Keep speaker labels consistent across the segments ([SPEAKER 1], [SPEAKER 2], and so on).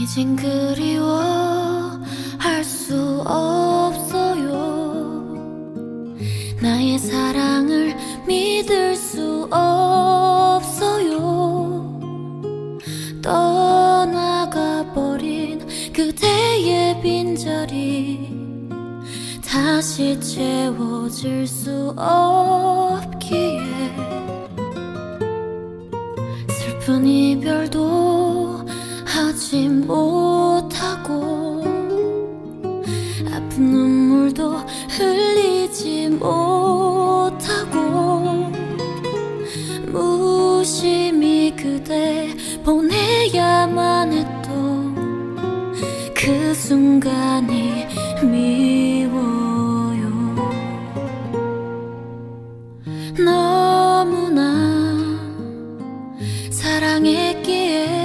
[SPEAKER 1] 이젠 그리워. 할 수 없어요. 나의 사랑을 믿을 수 없어요. 떠나가 버린 그대의 빈자리. 다시 채워질 수 없기에 슬픈 이별도 하지 못하고 아픈 눈물도 흘리지 못하고 무심히 그대 보내야만 했던 그 순간이 미워요. 너무나 사랑했기에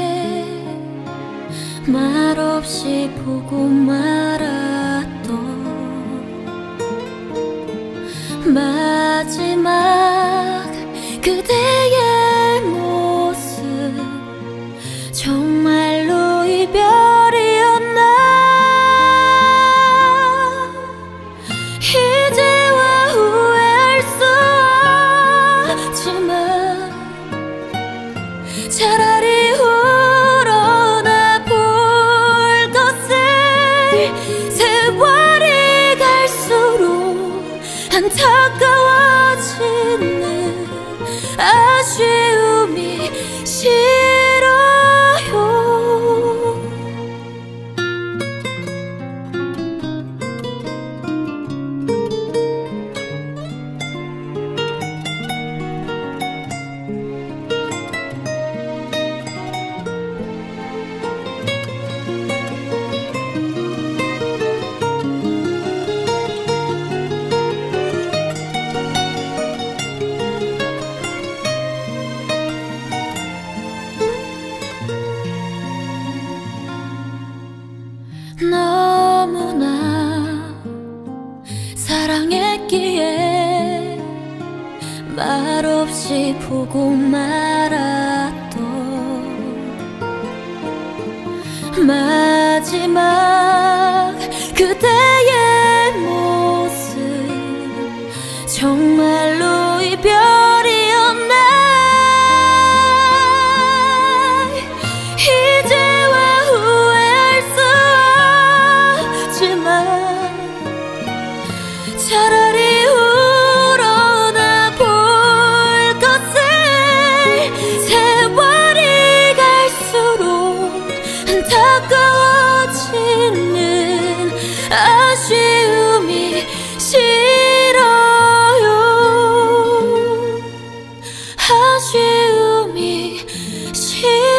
[SPEAKER 1] 말없이 보고 말았던 마지막 그대의 모습. 정말로 이별이었나? 이제와 후회할 수 없지만 차라리 안타까워지는 아쉬움 없이 보고 말았던 마지막 싫어요. 아쉬움이 싫어요